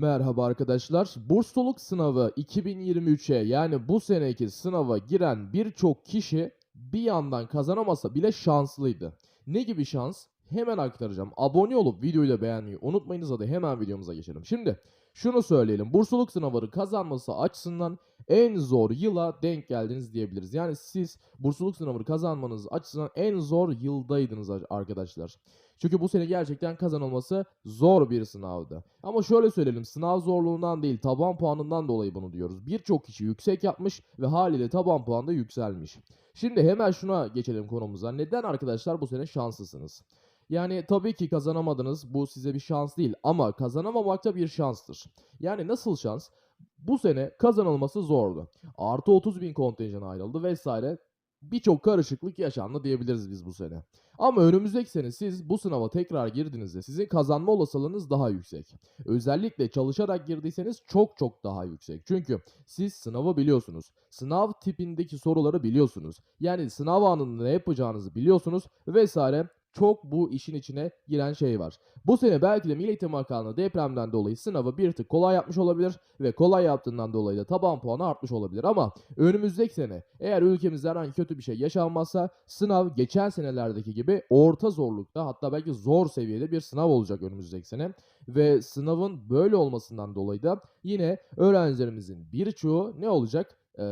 Merhaba arkadaşlar. Bursluluk sınavı 2023'e yani bu seneki sınava giren birçok kişi bir yandan kazanamasa bile şanslıydı. Ne gibi şans? Hemen aktaracağım. Abone olup videoyu da beğenmeyi unutmayınız hadi hemen videomuza geçelim. Şimdi şunu söyleyelim. Bursluluk sınavları kazanması açısından en zor yıla denk geldiniz diyebiliriz. Yani siz bursluluk sınavını kazanmanız açısından en zor yıldaydınız arkadaşlar. Çünkü bu sene gerçekten kazanılması zor bir sınavdı. Ama şöyle söyleyelim sınav zorluğundan değil taban puanından dolayı bunu diyoruz. Birçok kişi yüksek yapmış ve haliyle taban puan da yükselmiş. Şimdi hemen şuna geçelim konumuza. Neden arkadaşlar bu sene şanslısınız? Yani tabii ki kazanamadınız. Bu size bir şans değil ama kazanamamak da bir şanstır. Yani nasıl şans? Bu sene kazanılması zordu. Artı 30 bin kontenjan ayrıldı vesaire. Birçok karışıklık yaşandı diyebiliriz biz bu sene. Ama önümüzdeki sene siz bu sınava tekrar girdiğinizde sizin kazanma olasılığınız daha yüksek. Özellikle çalışarak girdiyseniz çok çok daha yüksek. Çünkü siz sınavı biliyorsunuz. Sınav tipindeki soruları biliyorsunuz. Yani sınav anında ne yapacağınızı biliyorsunuz vesaire çok bu işin içine giren şey var. Bu sene belki de Milli Eğitim Bakanlığı depremden dolayı sınavı bir tık kolay yapmış olabilir ve kolay yaptığından dolayı da taban puanı artmış olabilir ama önümüzdeki sene eğer ülkemizde herhangi kötü bir şey yaşanmazsa sınav geçen senelerdeki gibi orta zorlukta hatta belki zor seviyede bir sınav olacak önümüzdeki sene ve sınavın böyle olmasından dolayı da yine öğrencilerimizin birçoğu ne olacak? Ee,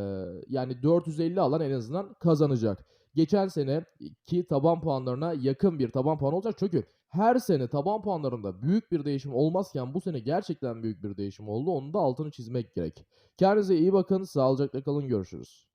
yani 450 alan en azından kazanacak geçen sene ki taban puanlarına yakın bir taban puan olacak. Çünkü her sene taban puanlarında büyük bir değişim olmazken bu sene gerçekten büyük bir değişim oldu. Onu da altını çizmek gerek. Kendinize iyi bakın. Sağlıcakla kalın. Görüşürüz.